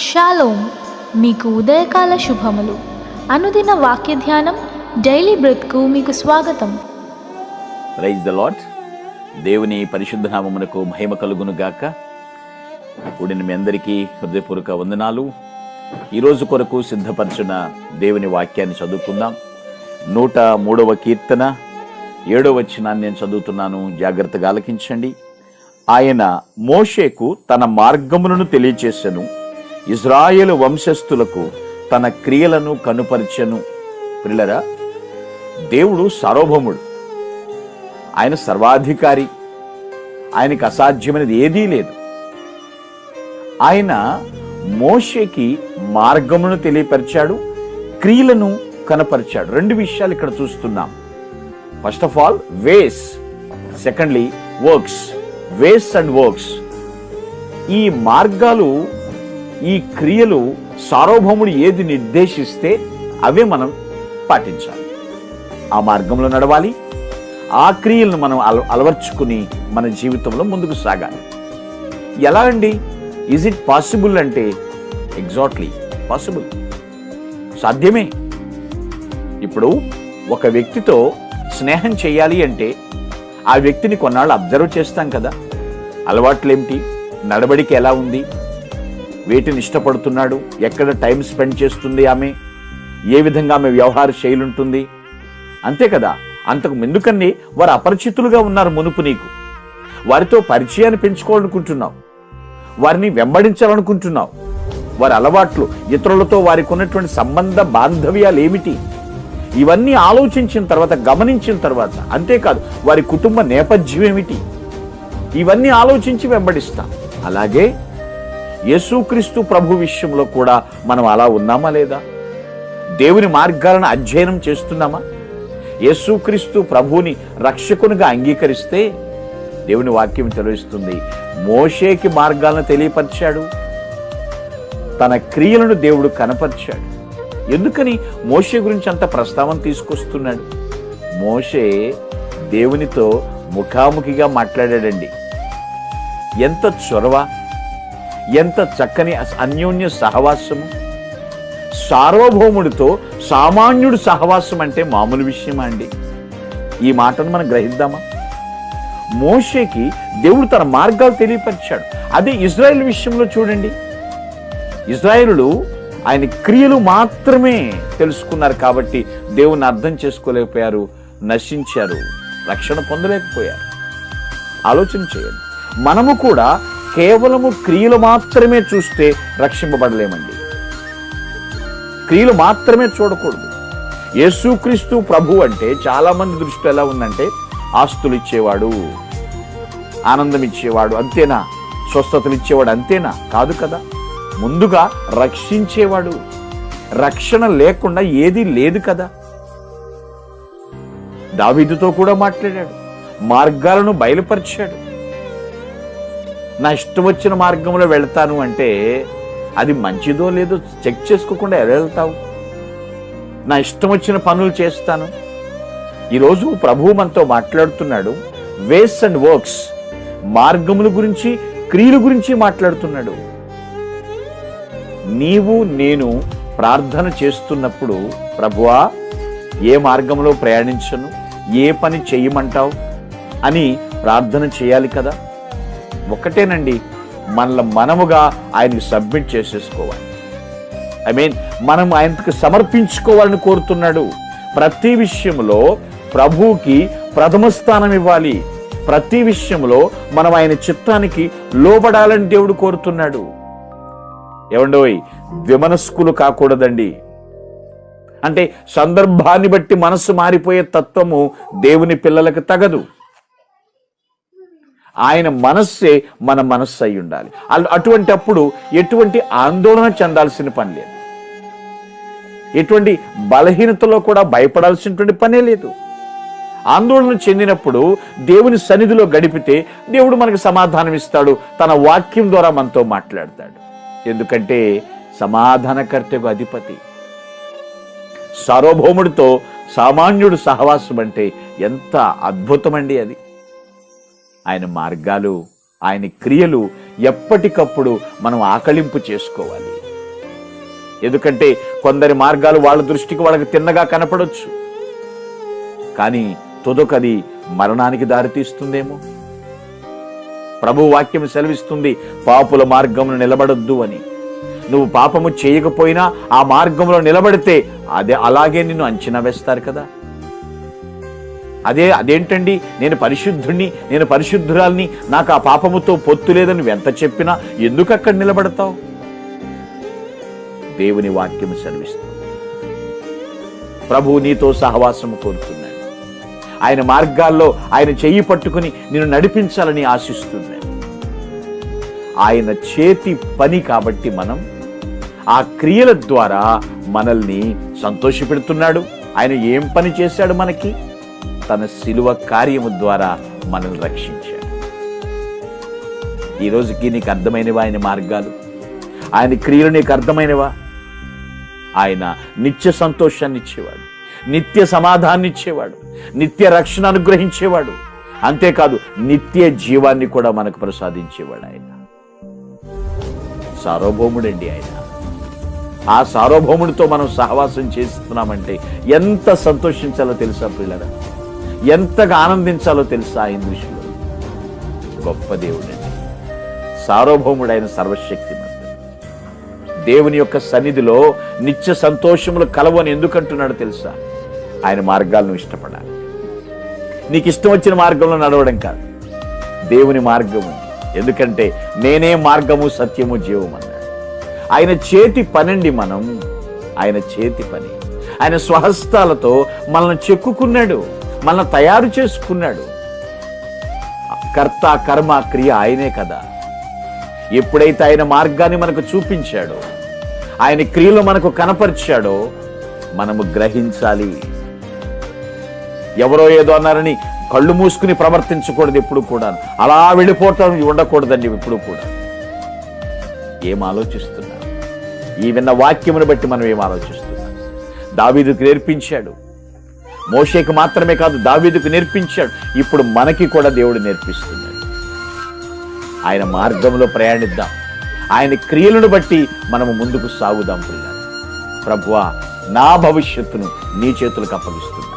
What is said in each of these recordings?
Shalom మీకు ఉదయకాల శుభములు. అనుదిన వాక్య ధ్యానం డైలీ బ్రెత్కు మీకు స్వాగతం. రైజ్ ద లాట్ దేవుని పరిశుద్ధ నామమునకు మహిమ కలుగును గాక. కూడిన మీ అందరికీ హృదయపూర్వక వందనాలు. ఈరోజు కొరకు సిద్ధపరచిన దేవుని వాక్యాన్ని చదువుకుందాం. నూట మూడవ కీర్తన ఏడవ వచ్చినాన్ని నేను చదువుతున్నాను. జాగ్రత్తగా ఆలకించండి. ఆయన మోషేకు తన మార్గములను తెలియచేశాను ఇజ్రాయేలు వంశస్థులకు తన క్రియలను కనుపరిచెను. పిల్లరా దేవుడు సార్వభౌముడు. ఆయన సర్వాధికారి. ఆయనకి అసాధ్యమైనది ఏదీ లేదు. ఆయన మోషేకి మార్గమును తెలియపరిచాడు క్రియలను కనపరిచాడు. రెండు విషయాలు ఇక్కడ చూస్తున్నాం. First of all ways secondly works ways and works ఈ మార్గాలు ఈ క్రియలు సార్వభౌముడు ఏది నిర్దేశిస్తే అవే మనం పాటించాలి. ఆ మార్గంలో నడవాలి. ఆ క్రియలను మనం అల అలవర్చుకుని మన జీవితంలో ముందుకు సాగాలి. ఎలా అండి? ఈజ్ ఇట్ పాసిబుల్ అంటే ఎగ్జాక్ట్లీ పాసిబుల్ సాధ్యమే. ఇప్పుడు ఒక వ్యక్తితో స్నేహం చేయాలి అంటే ఆ వ్యక్తిని కొన్నాళ్ళు అబ్జర్వ్ చేస్తాం కదా. అలవాట్లేమిటి నడబడికి ఎలా ఉంది? వేటిని ఇష్టపడుతున్నాడు? ఎక్కడ టైం స్పెండ్ చేస్తుంది ఆమె? ఏ విధంగా ఆమె వ్యవహార శైలి ఉంటుంది అంతే కదా? అంతకు ముందుకన్నీ వారు అపరిచితులుగా ఉన్నారు మునుపు నీకు. వారితో పరిచయాన్ని పెంచుకోవాలనుకుంటున్నావు. వారిని వెంబడించాలనుకుంటున్నావు. వారి అలవాట్లు ఇతరులతో వారికి ఉన్నటువంటి సంబంధ బాంధవ్యాలు ఏమిటి ఇవన్నీ ఆలోచించిన తర్వాత గమనించిన తర్వాత అంతేకాదు వారి కుటుంబ నేపథ్యం ఏమిటి ఇవన్నీ ఆలోచించి వెంబడిస్తాం. అలాగే యేసుక్రీస్తు ప్రభు విషయంలో కూడా మనం అలా ఉన్నామా లేదా? దేవుని మార్గాలను అధ్యయనం చేస్తున్నామా? యేసుక్రీస్తు ప్రభువుని రక్షకునిగా అంగీకరిస్తే దేవుని వాక్యం తెలియస్తుంది మోషేకి మార్గాలను తెలియపరిచాడు. తన క్రియలను దేవుడు కనపరిచాడు. ఎందుకని? మోషే గురించి అంత ప్రస్తావన తీసుకొస్తున్నాడు. మోషే దేవునితో ముఖాముఖిగా మాట్లాడాడండి. ఎంత చొరవ ఎంత చక్కని అన్యోన్య సహవాసము? సార్వభౌముడితో సామాన్యుడు సహవాసం అంటే మామూలు విషయమా అండి? ఈ మాటను మనం గ్రహిద్దామా? మోషేకి దేవుడు తన మార్గాలు తెలియపరిచాడు. అదే ఇజ్రాయెల్ విషయంలో చూడండి. ఇజ్రాయేలులు ఆయన క్రియలు మాత్రమే తెలుసుకున్నారు కాబట్టి దేవుని అర్థం చేసుకోలేకపోయారు నశించారు రక్షణ పొందలేకపోయారు. ఆలోచన చేయండి. మనము కూడా కేవలము క్రియలు మాత్రమే చూస్తే రక్షింపబడలేమండి. క్రియలు మాత్రమే చూడకూడదు. యేసుక్రీస్తు ప్రభు అంటే చాలా మంది దృష్టి ఎలా ఉందంటే ఆస్తులు ఇచ్చేవాడు ఆనందం ఇచ్చేవాడు అంతేనా? స్వస్థతలు ఇచ్చేవాడు అంతేనా? కాదు కదా. ముందుగా రక్షించేవాడు. రక్షణ లేకుండా ఏది లేదు కదా. దావీదుతో కూడా మాట్లాడాడు. మార్గాలను బయలుపరిచాడు. నా ఇష్టం వచ్చిన మార్గంలో వెళ్తాను అంటే అది మంచిదో లేదో చెక్ చేసుకోకుండా ఎలా వెళ్తావు? నా ఇష్టం వచ్చిన పనులు చేస్తాను. ఈరోజు ప్రభువు మనతో మాట్లాడుతున్నాడు. వేస్ అండ్ వర్క్స్ మార్గముల గురించి క్రియల గురించి మాట్లాడుతున్నాడు. నీవు నేను ప్రార్థన చేస్తున్నప్పుడు ప్రభువా ఏ మార్గంలో ప్రయాణించను? ఏ పని చేయమంటావు? అని ప్రార్థన చేయాలి కదా? ఒక్కటేనండి మనల్ని మనముగా ఆయనకు సబ్మిట్ చేసేసుకోవాలి. ఐ మీన్ మనం ఆయనకు సమర్పించుకోవాలని కోరుతున్నాడు. ప్రతి విషయంలో ప్రభువుకి ప్రథమ స్థానం ఇవ్వాలి. ప్రతి విషయంలో మనం ఆయన చిత్తానికి లోబడాలని దేవుడు కోరుతున్నాడు. ఏమండోయ్ ద్విమనస్కులు కాకూడదండి. అంటే సందర్భాన్ని బట్టి మనసు మారిపోయే తత్వము దేవుని పిల్లలకు తగదు. ఆయన మనస్సే మన మనస్సు అయి ఉండాలి. అటువంటి అప్పుడు ఎటువంటి ఆందోళన చెందాల్సిన పని లేదు. ఎటువంటి బలహీనతలో కూడా భయపడాల్సినటువంటి పనే లేదు. ఆందోళన చెందినప్పుడు దేవుని సన్నిధిలో గడిపితే దేవుడు మనకు సమాధానం ఇస్తాడు తన వాక్యం ద్వారా మనతో మాట్లాడతాడు. ఎందుకంటే సమాధానకర్తకు అధిపతి. సార్వభౌముడితో సామాన్యుడు సహవాసం అంటే ఎంత అద్భుతమండి అది. ఆయన మార్గాలు ఆయన క్రియలు ఎప్పటికప్పుడు మనం ఆకలింపు చేసుకోవాలి. ఎందుకంటే కొందరి మార్గాలు వాళ్ళ దృష్టికి వాళ్ళకి తిన్నగా కనపడొచ్చు. కానీ తుదకది మరణానికి దారితీస్తుందేమో? ప్రభు వాక్యం సెలవిస్తుంది పాపుల మార్గమును నిలబడొద్దు అని. నువ్వు పాపము చేయకపోయినా ఆ మార్గంలో నిలబడితే అదే అలాగే నిన్ను అంచనా వేస్తారు కదా? అదే అదేంటండి? నేను పరిశుద్ధుణ్ణి నేను పరిశుద్ధురాల్ని నాకు ఆ పాపముతో పొత్తు లేదని ఎంత చెప్పినా ఎందుకు అక్కడ నిలబడతావు? దేవుని వాక్యము సెలవిస్తుంది. ప్రభు నీతో సహవాసము కోరుతున్నాడు. ఆయన మార్గాల్లో ఆయన చెయ్యి పట్టుకుని నేను నడిపించాలని ఆశిస్తున్నాడు. ఆయన చేతి పని కాబట్టి మనం ఆ క్రియల ద్వారా మనల్ని సంతోషపెడుతున్నాడు. ఆయన ఏం పని చేశాడు మనకి? తన శిలువ కార్యము ద్వారా మనల్ని రక్షించాడు. ఈ నీకు అర్థమైనవా ఆయన మార్గాలు? ఆయన క్రియలు నీకు అర్థమైనవా? ఆయన నిత్య సంతోషాన్ని ఇచ్చేవాడు నిత్య సమాధాన్ని ఇచ్చేవాడు నిత్య రక్షణ అనుగ్రహించేవాడు. అంతేకాదు నిత్య జీవాన్ని కూడా మనకు ప్రసాదించేవాడు ఆయన. సార్వభౌముడండి ఆయన. ఆ సార్వభౌముడితో మనం సహవాసం చేస్తున్నామంటే ఎంత సంతోషించాలో తెలుసా పిల్లరా ఎంతగా ఆనందించాలో తెలుసా ఆయన గొప్ప దేవుడండి సార్వభౌముడైన సర్వశక్తిమంతుడు దేవుని యొక్క సన్నిధిలో నిత్య సంతోషములు కలవు అని ఎందుకంటున్నాడు తెలుసా? ఆయన మార్గాలను ఇష్టపడాలి. నీకు ఇష్టం వచ్చిన మార్గంలో నడవడం కాదు. దేవుని మార్గము ఎందుకంటే నేనే మార్గము సత్యము జీవము అన్నాడు. ఆయన చేతి పనండి మనం. ఆయన చేతి పని. ఆయన స్వహస్తాలతో మనల్ని చెక్కుకున్నాడు. మన తయారు చేసుకున్నాడు. కర్త కర్మ క్రియ ఆయనే కదా. ఎప్పుడైతే ఆయన మార్గాన్ని మనకు చూపించాడో ఆయన క్రియలు మనకు కనపరిచాడో మనము గ్రహించాలి. ఎవరో ఏదో అన్నారని కళ్ళు మూసుకుని ప్రవర్తించకూడదు ఎప్పుడు కూడా. అలా వెళ్ళిపోవటం ఉండకూడదండి ఎప్పుడు కూడా. ఏం ఆలోచిస్తున్నా ఈ విన్న వాక్యమును బట్టి మనం ఏం ఆలోచిస్తున్నాం? దావీదుకు నేర్పించాడు. మోషేకి మాత్రమే కాదు దావీదుకు నేర్పించాడు. ఇప్పుడు మనకి కూడా దేవుడు నేర్పిస్తున్నాడు. ఆయన మార్గంలో ప్రయాణిద్దాం. ఆయన క్రియలను బట్టి మనము ముందుకు సాగుదాం పిల్లలు. ప్రభువా నా భవిష్యత్తును నీ చేతులకు అప్పగిస్తున్నాను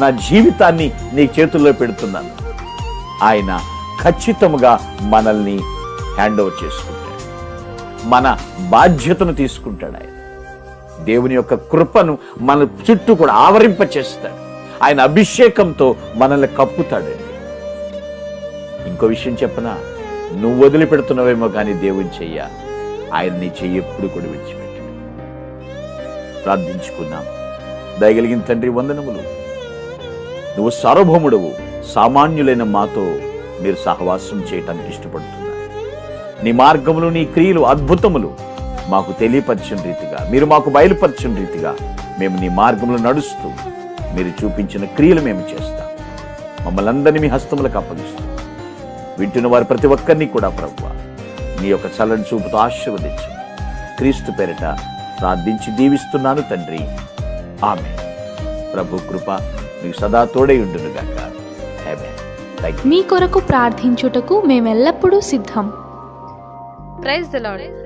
నా జీవితాన్ని నీ చేతుల్లో పెడుతున్నాను. ఆయన ఖచ్చితముగా మనల్ని హ్యాండ్ ఓవర్ చేసుకుంటాడు. మన బాధ్యతను తీసుకుంటాడు ఆయన. దేవుని యొక్క కృపను మన చుట్టూ కూడా ఆవరింప చేస్తాడు ఆయన అభిషేకంతో మనల్ని కప్పుతాడండి ఇంకో విషయం చెప్పనా? నువ్వు వదిలిపెడుతున్నావేమో కానీ దేవుని చెయ్య. ఆయన నీ చెయ్యి ఎప్పుడు కూడా విడిచిపెట్టాడు. ప్రార్థించుకున్నాం దయగలిగిన తండ్రి వందనములు. నువ్వు సార్వభౌముడవు. సామాన్యులైన మాతో మీరు సహవాసం చేయటానికి ఇష్టపడుతున్నారు. నీ మార్గములు నీ క్రియలు అద్భుతములు. మాకు తెలియపరిచిన రీతిగా మీరు మాకు బయలుపరిచిన రీతిగా మేము నీ మార్గంలో నడుస్తూ మీరు చూపించిన క్రియలు మేము చేస్తాం. మమ్మల్ని అందరినీ మీ హస్తములకు అప్పగిస్తాం. వింటున్న వారి ప్రతి ఒక్కరిని కూడా ప్రభు నీ యొక్క చల్లని చూపుతో ఆశీర్వదించు. క్రీస్తు పేరిట ప్రార్థించి దీవిస్తున్నాను తండ్రి. ఆమె ప్రభు కృప మీకు సదా తోడై ఉండునుగాక. మీ కొరకు ప్రార్థించుటకు మేమెల్లప్పుడూ సిద్ధం. Praise the lord.